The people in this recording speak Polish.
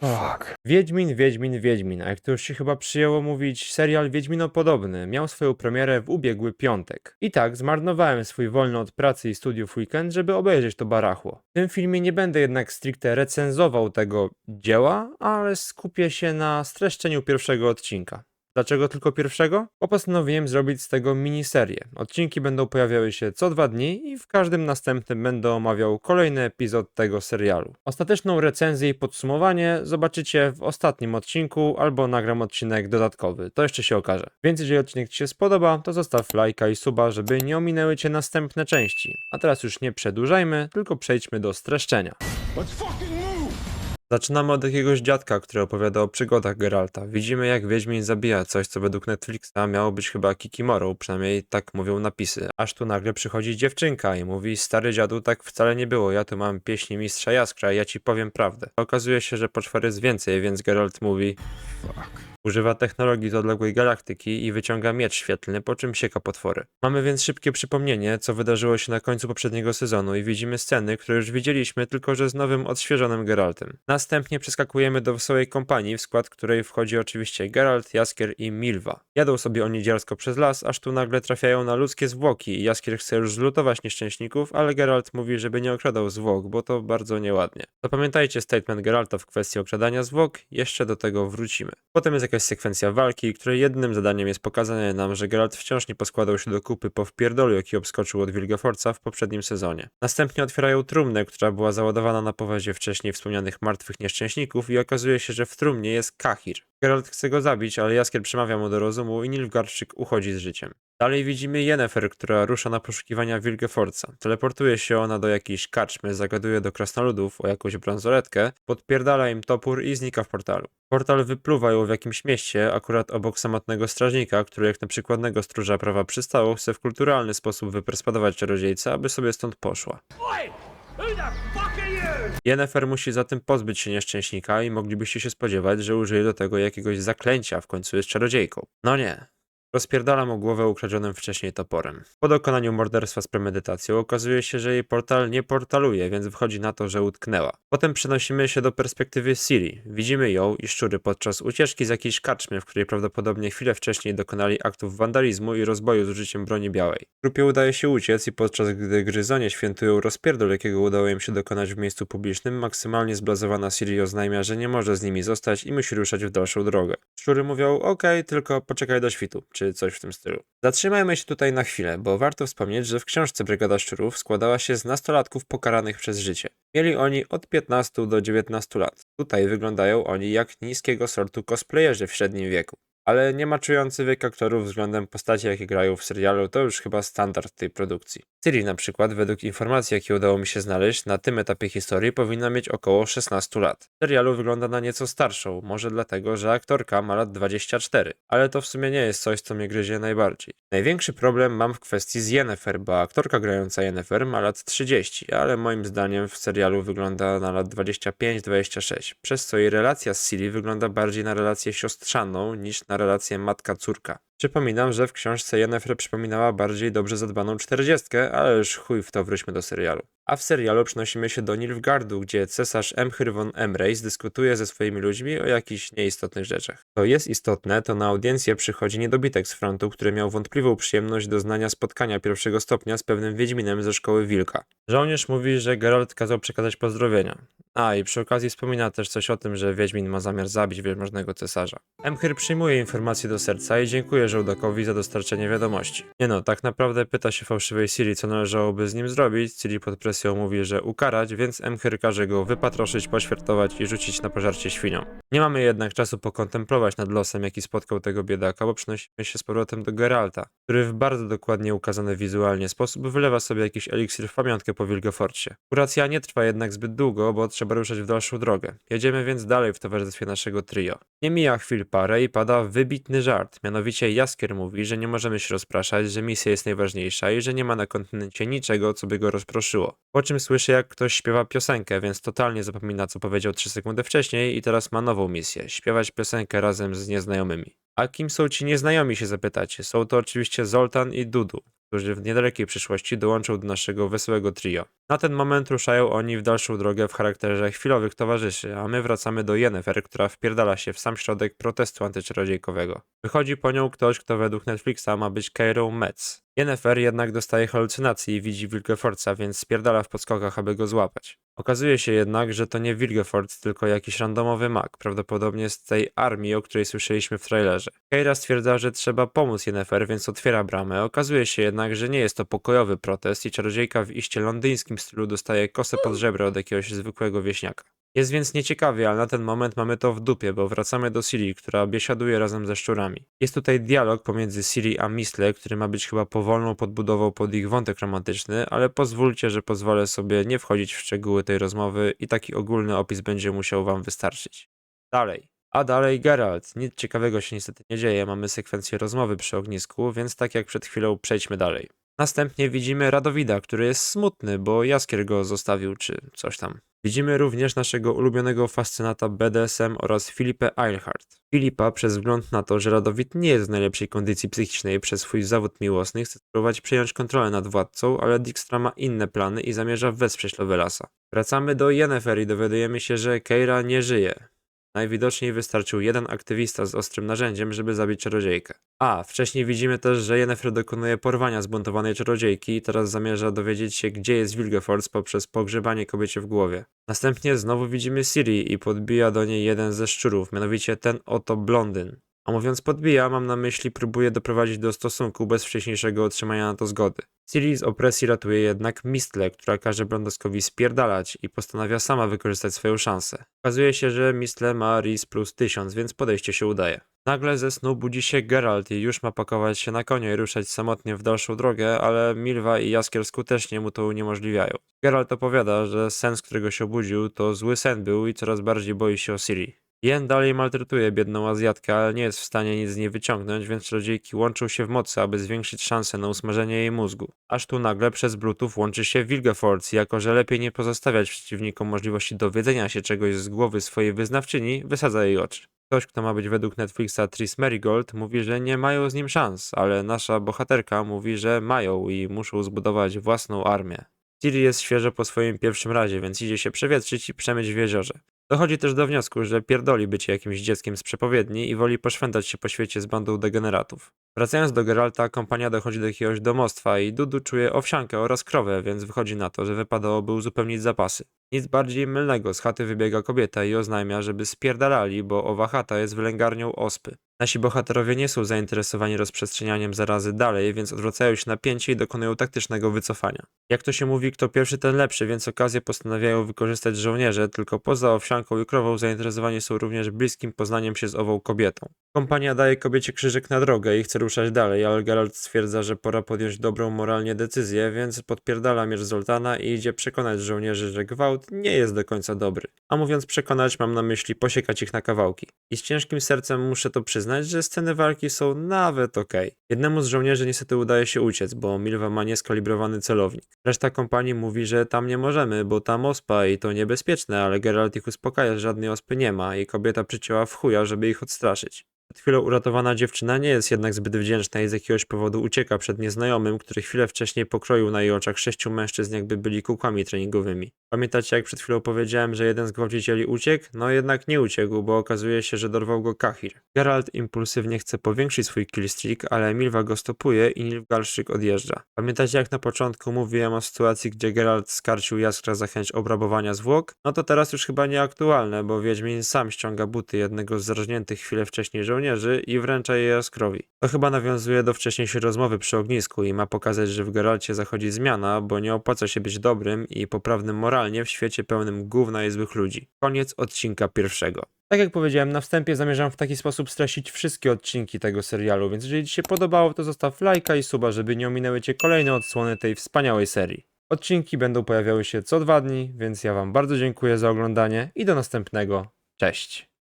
Fuck. Wiedźmin, Wiedźmin, Wiedźmin, a jak to już się chyba przyjęło mówić, serial Wiedźminopodobny miał swoją premierę w ubiegły piątek. I tak zmarnowałem swój wolny od pracy i studiów weekend, żeby obejrzeć to barachło. W tym filmie nie będę jednak stricte recenzował tego dzieła, ale skupię się na streszczeniu pierwszego odcinka. Dlaczego tylko pierwszego? Bo postanowiłem zrobić z tego miniserię. Odcinki będą pojawiały się co dwa dni i w każdym następnym będę omawiał kolejny epizod tego serialu. Ostateczną recenzję i podsumowanie zobaczycie w ostatnim odcinku albo nagram odcinek dodatkowy. To jeszcze się okaże. Więc jeżeli odcinek Ci się spodoba, to zostaw lajka i suba, żeby nie ominęły Cię następne części. A teraz już nie przedłużajmy, tylko przejdźmy do streszczenia. Let's fucking! Zaczynamy od jakiegoś dziadka, który opowiada o przygodach Geralta. Widzimy jak Wiedźmin zabija coś, co według Netflixa miało być chyba Kikimorą, przynajmniej tak mówią napisy. Aż tu nagle przychodzi dziewczynka i mówi, stary dziadu, tak wcale nie było, ja tu mam pieśni mistrza Jaskra, ja ci powiem prawdę. Okazuje się, że poczwar jest więcej, więc Geralt mówi, Fuck. Używa technologii z odległej galaktyki i wyciąga miecz świetlny, po czym sieka potwory. Mamy więc szybkie przypomnienie, co wydarzyło się na końcu poprzedniego sezonu i widzimy sceny, które już widzieliśmy, tylko że z nowym, odświeżonym Geraltem. Następnie przeskakujemy do wesołej kompanii, w skład której wchodzi oczywiście Geralt, Jaskier i Milwa. Jadą sobie oni dziarsko przez las, aż tu nagle trafiają na ludzkie zwłoki i Jaskier chce już zlutować nieszczęśników, ale Geralt mówi, żeby nie okradał zwłok, bo to bardzo nieładnie. Zapamiętajcie statement Geralta w kwestii okradania zwłok, jeszcze do tego wrócimy. Potem jest jakaś sekwencja walki, której jednym zadaniem jest pokazanie nam, że Geralt wciąż nie poskładał się do kupy po wpierdolu, jaki obskoczył od Wilgefortza w poprzednim sezonie. Następnie otwierają trumnę, która była załadowana na powadzie wcześniej wspomnianych martwych nieszczęśników i okazuje się, że w trumnie jest Kahir. Geralt chce go zabić, ale Jaskier przemawia mu do rozumu i Nilfgaardczyk uchodzi z życiem. Dalej widzimy Yennefer, która rusza na poszukiwania Wilgefortza. Teleportuje się ona do jakiejś karczmy, zagaduje do krasnoludów o jakąś bransoletkę, podpierdala im topór i znika w portalu. Portal wypluwa ją w jakimś mieście, akurat obok samotnego strażnika, który jak na przykładnego stróża prawa przystało, chce w kulturalny sposób wyperspadować czarodziejca, aby sobie stąd poszła. Yennefer musi zatem pozbyć się nieszczęśnika i moglibyście się spodziewać, że użyje do tego jakiegoś zaklęcia, w końcu jest czarodziejką. No nie. Rozpierdala mu głowę ukradzionym wcześniej toporem. Po dokonaniu morderstwa z premedytacją okazuje się, że jej portal nie portaluje, więc wychodzi na to, że utknęła. Potem przenosimy się do perspektywy Ciri. Widzimy ją i szczury podczas ucieczki z jakiejś karczmy, w której prawdopodobnie chwilę wcześniej dokonali aktów wandalizmu i rozboju z użyciem broni białej. Grupie udaje się uciec i podczas gdy gryzonie świętują rozpierdol, jakiego udało im się dokonać w miejscu publicznym, maksymalnie zblazowana Ciri oznajmia, że nie może z nimi zostać i musi ruszać w dalszą drogę. Szczury mówią, okej, tylko poczekaj do świtu, czy coś w tym stylu. Zatrzymajmy się tutaj na chwilę, bo warto wspomnieć, że w książce Brygada Szczurów składała się z nastolatków pokaranych przez życie. Mieli oni od 15 do 19 lat. Tutaj wyglądają oni jak niskiego sortu cosplayerzy w średnim wieku. Ale nie maczujący wiek aktorów względem postaci, jakie grają w serialu, to już chyba standard tej produkcji. Ciri na przykład, według informacji, jakie udało mi się znaleźć, na tym etapie historii powinna mieć około 16 lat. W serialu wygląda na nieco starszą, może dlatego, że aktorka ma lat 24, ale to w sumie nie jest coś, co mnie gryzie najbardziej. Największy problem mam w kwestii z Yennefer, bo aktorka grająca Yennefer ma lat 30, ale moim zdaniem w serialu wygląda na lat 25-26, przez co jej relacja z Ciri wygląda bardziej na relację siostrzaną niż na relację matka-córka. Przypominam, że w książce Yennefer przypominała bardziej dobrze zadbaną czterdziestkę, ale już chuj w to wróćmy do serialu. A w serialu przenosimy się do Nilfgaardu, gdzie cesarz Emhyr von Emreis dyskutuje ze swoimi ludźmi o jakichś nieistotnych rzeczach. To jest istotne, to na audiencję przychodzi niedobitek z frontu, który miał wątpliwą przyjemność doznania spotkania pierwszego stopnia z pewnym Wiedźminem ze szkoły Wilka. Żołnierz mówi, że Geralt kazał przekazać pozdrowienia. A, i przy okazji wspomina też coś o tym, że Wiedźmin ma zamiar zabić wielmożnego cesarza. Emhyr przyjmuje informacje do serca i dziękuję żołdakowi za dostarczenie wiadomości. Nie no, tak naprawdę pyta się fałszywej Ciri, co należałoby z nim zrobić. Ciri pod presją mówi, że ukarać, więc Emhyr każe go wypatroszyć, poświartować i rzucić na pożarcie świniom. Nie mamy jednak czasu pokontemplować nad losem, jaki spotkał tego biedaka, bo przenosimy się z powrotem do Geralta, który w bardzo dokładnie ukazany wizualnie sposób wylewa sobie jakiś eliksir w pamiątkę po Wilgeforcie. Kuracja nie trwa jednak zbyt długo, bo trzeba ruszać w dalszą drogę. Jedziemy więc dalej w towarzystwie naszego trio. Nie mija chwil parę i pada wybitny żart, mianowicie Jaskier mówi, że nie możemy się rozpraszać, że misja jest najważniejsza i że nie ma na kontynencie niczego, co by go rozproszyło. Po czym słyszy, jak ktoś śpiewa piosenkę, więc totalnie zapomina, co powiedział 3 sekundy wcześniej i teraz ma nową misję śpiewać piosenkę razem z nieznajomymi. A kim są ci nieznajomi, się zapytacie? Są to oczywiście Zoltan i Dudu. którzy w niedalekiej przyszłości dołączą do naszego wesołego trio. Na ten moment ruszają oni w dalszą drogę w charakterze chwilowych towarzyszy, a my wracamy do Yennefer, która wpierdala się w sam środek protestu antyczarodziejkowego. Wychodzi po nią ktoś, kto według Netflixa ma być Keirą Metz. Yennefer jednak dostaje halucynacji i widzi Wilgefortza, więc spierdala w podskokach, aby go złapać. Okazuje się jednak, że to nie Wilgefortz, tylko jakiś randomowy mag, prawdopodobnie z tej armii, o której słyszeliśmy w trailerze. Keira stwierdza, że trzeba pomóc Yennefer, więc otwiera bramę. Okazuje się jednak, że nie jest to pokojowy protest i czarodziejka w iście londyńskim stylu dostaje kosę pod żebro od jakiegoś zwykłego wieśniaka. Jest więc nieciekawie, ale na ten moment mamy to w dupie, bo wracamy do Ciri, która biesiaduje razem ze szczurami. Jest tutaj dialog pomiędzy Ciri a Misle, który ma być chyba powolną podbudową pod ich wątek romantyczny, ale pozwólcie, że pozwolę sobie nie wchodzić w szczegóły tej rozmowy i taki ogólny opis będzie musiał wam wystarczyć. Dalej. A dalej Geralt. Nic ciekawego się niestety nie dzieje, mamy sekwencję rozmowy przy ognisku, więc tak jak przed chwilą przejdźmy dalej. Następnie widzimy Radowida, który jest smutny, bo Jaskier go zostawił, czy coś tam. Widzimy również naszego ulubionego fascynata BDSM oraz Filipę Eilhart. Filipa, przez wzgląd na to, że Radowid nie jest w najlepszej kondycji psychicznej przez swój zawód miłosny, chce spróbować przejąć kontrolę nad władcą, ale Dijkstra ma inne plany i zamierza wesprzeć Lovelasa. Wracamy do Yennefer i dowiadujemy się, że Keira nie żyje. Najwidoczniej wystarczył jeden aktywista z ostrym narzędziem, żeby zabić czarodziejkę. A, wcześniej widzimy też, że Yennefer dokonuje porwania zbuntowanej czarodziejki i teraz zamierza dowiedzieć się, gdzie jest Wilgefortz poprzez pogrzebanie kobiecie w głowie. Następnie znowu widzimy Ciri i podbija do niej jeden ze szczurów, mianowicie ten oto blondyn. A mówiąc podbija, mam na myśli próbuje doprowadzić do stosunku bez wcześniejszego otrzymania na to zgody. Ciri z opresji ratuje jednak Mistle, która każe Blondoskowi spierdalać i postanawia sama wykorzystać swoją szansę. Okazuje się, że Mistle ma RIS plus 1000, więc podejście się udaje. Nagle ze snu budzi się Geralt i już ma pakować się na konia i ruszać samotnie w dalszą drogę, ale Milwa i Jaskier skutecznie mu to uniemożliwiają. Geralt opowiada, że sen, z którego się obudził, to zły sen był i coraz bardziej boi się o Ciri. Jen dalej maltretuje biedną Azjatkę, ale nie jest w stanie nic z niej wyciągnąć, więc czarodziejki łączą się w mocy, aby zwiększyć szanse na usmażenie jej mózgu. Aż tu nagle przez Bluetooth łączy się Wilgefortz jako, że lepiej nie pozostawiać przeciwnikom możliwości dowiedzenia się czegoś z głowy swojej wyznawczyni, wysadza jej oczy. Ktoś, kto ma być według Netflixa Tris Marigold, mówi, że nie mają z nim szans, ale nasza bohaterka mówi, że mają i muszą zbudować własną armię. Ciri jest świeżo po swoim pierwszym razie, więc idzie się przewietrzyć i przemyć w jeziorze. Dochodzi też do wniosku, że pierdoli bycie jakimś dzieckiem z przepowiedni i woli poszwętać się po świecie z bandą degeneratów. Wracając do Geralta, kompania dochodzi do jakiegoś domostwa i Dudu czuje owsiankę oraz krowę, więc wychodzi na to, że wypadałoby uzupełnić zapasy. Nic bardziej mylnego, z chaty wybiega kobieta i oznajmia, żeby spierdalali, bo owa chata jest wylęgarnią ospy. Nasi bohaterowie nie są zainteresowani rozprzestrzenianiem zarazy dalej, więc odwracają się na pięcie i dokonują taktycznego wycofania. Jak to się mówi, kto pierwszy ten lepszy, więc okazję postanawiają wykorzystać żołnierze, tylko poza owsianką i krową zainteresowani są również bliskim poznaniem się z ową kobietą. Kompania daje kobiecie krzyżyk na drogę i chce ruszać dalej, ale Geralt stwierdza, że pora podjąć dobrą moralnie decyzję, więc podpierdala miecz Zoltana i idzie przekonać żołnierzy, że gwałt nie jest do końca dobry. A mówiąc przekonać, mam na myśli posiekać ich na kawałki. I z ciężkim sercem muszę to przyznać, że sceny walki są nawet okej. Jednemu z żołnierzy niestety udaje się uciec, bo Milwa ma nieskalibrowany celownik. Reszta kompanii mówi, że tam nie możemy, bo tam ospa i to niebezpieczne, ale Geralt ich uspokaja, że żadnej ospy nie ma i kobieta przycięła w chuja, żeby ich odstraszyć. Przed chwilą uratowana dziewczyna nie jest jednak zbyt wdzięczna i z jakiegoś powodu ucieka przed nieznajomym, który chwilę wcześniej pokroił na jej oczach sześciu mężczyzn, jakby byli kółkami treningowymi. Pamiętacie, jak przed chwilą powiedziałem, że jeden z gwałcicieli uciekł? No jednak nie uciekł, bo okazuje się, że dorwał go Kahir. Geralt impulsywnie chce powiększyć swój killstreak, ale Milwa go stopuje i Nilfgaardczyk odjeżdża. Pamiętacie, jak na początku mówiłem o sytuacji, gdzie Geralt skarcił Jaskra za chęć obrabowania zwłok? No to teraz już chyba nieaktualne, bo Wiedźmin sam ściąga buty jednego z zarażniętych chwilę wcześniej żołnierzy i wręcza je Jaskrowi. To chyba nawiązuje do wcześniejszej rozmowy przy ognisku i ma pokazać, że w Geralcie zachodzi zmiana, bo nie opłaca się być dobrym i poprawnym moralnie w świecie pełnym gówna i złych ludzi. Koniec odcinka pierwszego. Tak jak powiedziałem na wstępie, zamierzam w taki sposób streścić wszystkie odcinki tego serialu, więc jeżeli Ci się podobało, to zostaw lajka i suba, żeby nie ominęły Cię kolejne odsłony tej wspaniałej serii. Odcinki będą pojawiały się co dwa dni, więc ja Wam bardzo dziękuję za oglądanie i do następnego. Cześć!